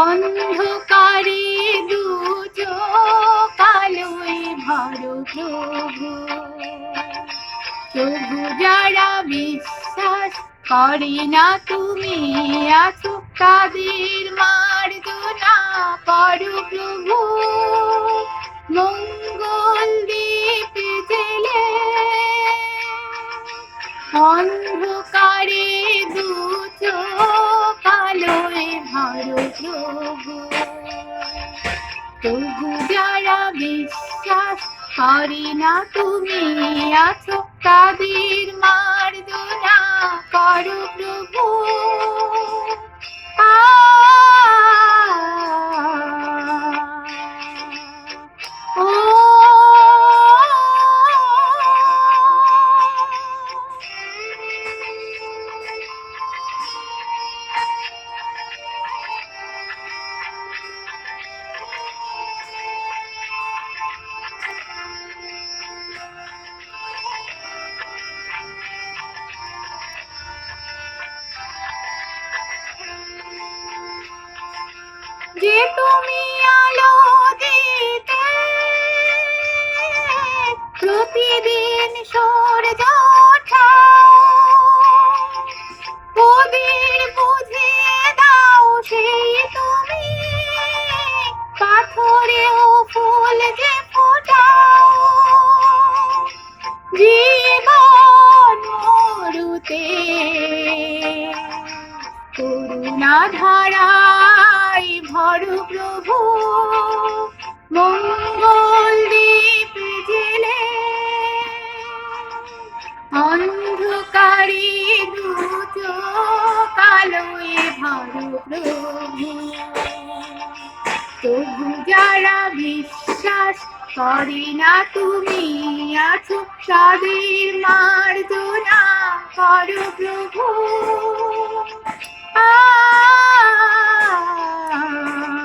অন্ধকারে দু কালোয় ভরো প্রভু। প্রভু যারা বিশ্বাস করে না তুমি, আছো তাদের মার্জনা করো প্রভু। মঙ্গল দীপ জেলে অন্ধকারে দু কালোয় ভরো যারা বিশ্বাস করে না তুমি আছো তাদের মার্জনা করো প্রভু। যে তুমি আলো দিতে, প্রতিদিন সূর্য ওদের বুঝিয়ে দাও সেই তুমি, পাথরেও ফুল যে ফোটাও জীবন মরুতে করুণা ধারাই ভর প্রভু, মঙ্গল দীপ জেলে। অন্ধকারে দুচ কালোয় ভর প্রভু। তবু যারা বিশ্বাস করে না, তুমি আছো তাদের মার্জনা করো প্রভু। ah.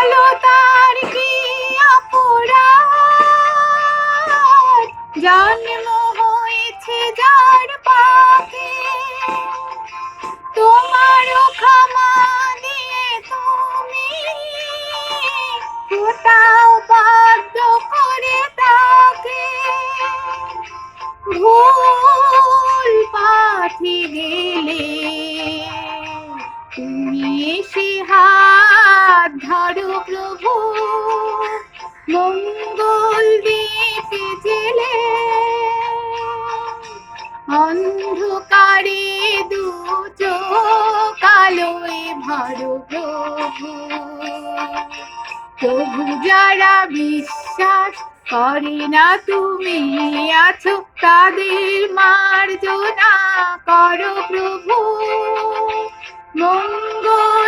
বলো তার কি অপরাধ জন্ম হয়েছে যার পাকে তোমারও ক্ষমা দিয়ে তুমি কোথাও বাধ্য করে তাকে। ভুল মঙ্গল দীপে জেলে অন্ধকারে দু কালোয় ভরো প্রভু। প্রভু যারা বিশ্বাস করে না তুমি আছো, তাদের মার্জনা করো প্রভু। মঙ্গল